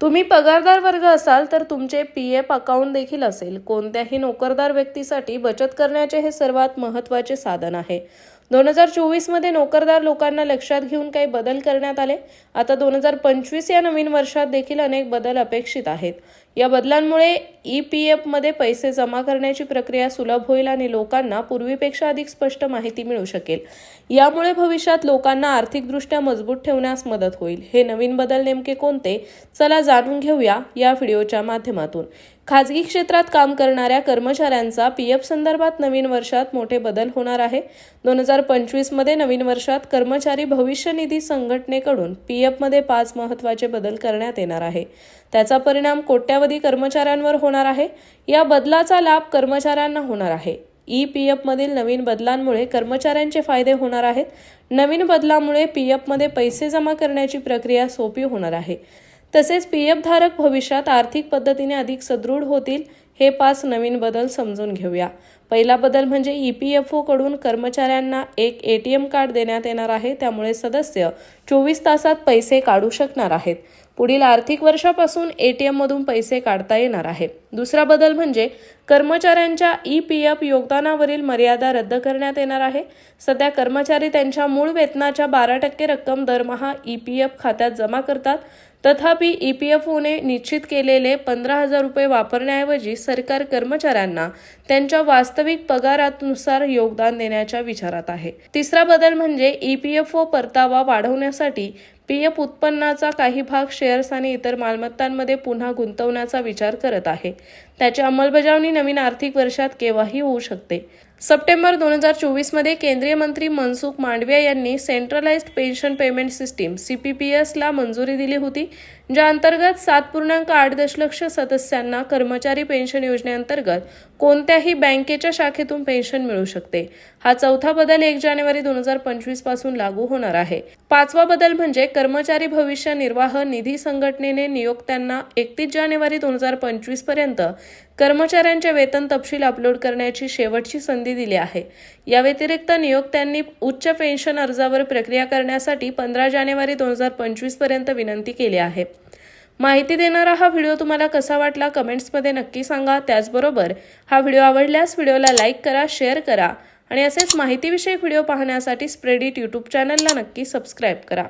तुम्ही पगारदार वर्ग असाल तर तुमचे पी एफ अकाउंट देखील असेल. कोणत्याही नोकरदार व्यक्तीसाठी बचत करण्याचे हे सर्वात महत्त्वाचे साधन आहे. दोन हजार चोवीसमध्ये नोकरदार लोकांना लक्षात घेऊन काही बदल करण्यात आले. आता दोन हजार पंचवीस या नवीन वर्षात देखील अनेक बदल अपेक्षित आहेत. या बदलांमुळे ई पी एफमध्ये पैसे जमा करण्याची प्रक्रिया सुलभ होईल आणि लोकांना पूर्वीपेक्षा अधिक स्पष्ट माहिती मिळू शकेल. यामुळे भविष्यात लोकांना आर्थिकदृष्ट्या मजबूत ठेवण्यास मदत होईल. हे नवीन बदल नेमके कोणते? चला जाणून घेऊया या व्हिडिओच्या माध्यमातून. खाजगी क्षेत्रात काम करणाऱ्या कर्मचाऱ्यांचा पी एफ संदर्भात नवीन वर्षात मोठे बदल होणार आहे. दोन हजार पंचवीसमध्ये नवीन वर्षात कर्मचारी भविष्य निधी संघटनेकडून पी एफमध्ये पाच महत्त्वाचे बदल करण्यात येणार आहे. त्याचा परिणाम कोट्यावधी कर्मचाऱ्यांवर होणार आहे? या बदलाचा लाभ कर्मचाऱ्यांना होणार आहे. ई पी एफमधील नवीन बदलांमुळे कर्मचाऱ्यांचे फायदे होणार आहेत. नवीन बदलामुळे पी एफमध्ये पैसे जमा करण्याची प्रक्रिया सोपी होणार आहे. तसेच पी एफ धारक भविष्यात आर्थिक पद्धतीने अधिक सदृढ होतील हे पाच नवीन बदल समजून घेऊया. पहिला बदल म्हणजे ई पी एफ ओकडून कर्मचाऱ्यांना एक ए टी एम कार्ड देण्यात येणार आहे. त्यामुळे सदस्य चोवीस तासात पैसे काढू शकणार आहेत. पुढील आर्थिक वर्षापासून ए टी एममधून पैसे काढता येणार आहे. दुसरा बदल म्हणजे कर्मचाऱ्यांच्या ई पी एफ योगदानावरील मर्यादा रद्द करण्यात येणार आहे. सध्या कर्मचारी त्यांच्या मूळ वेतनाच्या बारा टक्के रक्कम दरमहा ई पी एफ खात्यात जमा करतात. तथापि ई पी एफ ओने निश्चित केलेले पंधरा हजार रुपये वापरण्याऐवजी सरकार कर्मचाऱ्यांना त्यांच्या वास्तविक पगारानुसार योगदान देण्याच्या विचारात आहे. तिसरा बदल म्हणजे ईपीएफओ परतावा वाढवण्यासाठी पी एफ उत्पन्नाचा काही भाग शेअर्स आणि इतर मालमत्तांमध्ये पुन्हा गुंतवण्याचा विचार करत आहे. त्याची अंमलबजावणी नवीन आर्थिक वर्षात केव्हाही होऊ शकते. सप्टेंबर दोन हजार चोवीसमध्ये केंद्रीय मंत्री मनसुख मांडविया यांनी centralized pension payment system C P P एसला मंजुरी दिली होती ज्या अंतर्गत सात पूर्णांक आठ दशलक्ष सदस्यांना कर्मचारी पेन्शन योजनेअंतर्गत कोणत्याही बँकेच्या शाखेतून पेन्शन मिळू शकते. हा चौथा बदल एक जानेवारी दोन हजार पंचवीसपासून लागू होणार आहे. पाचवा बदल म्हणजे कर्मचारी भविष्य निर्वाह निधी संघटनेने नियोक्त्यांना एकतीस जानेवारी दोन हजार पंचवीसपर्यंत कर्मचाऱ्यांचे वेतन तपशील अपलोड करण्याची शेवटची संधी दिली आहे. या व्यतिरिक्त नियोक्त्यांनी उच्च पेन्शन अर्जावर प्रक्रिया करण्यासाठी पंधरा जानेवारी दोन हजार पंचवीसपर्यंत विनंती केली आहे. माहिती देणारा हा व्हिडिओ तुम्हाला कसा वाटला कमेंट्समध्ये नक्की सांगा. त्याचबरोबर हा व्हिडिओ आवडल्यास व्हिडिओला लाईक करा शेअर करा आणि असेच माहितीविषयक व्हिडिओ पाहण्यासाठी स्प्रेडिट यूट्यूब चॅनलला नक्की सबस्क्राईब करा.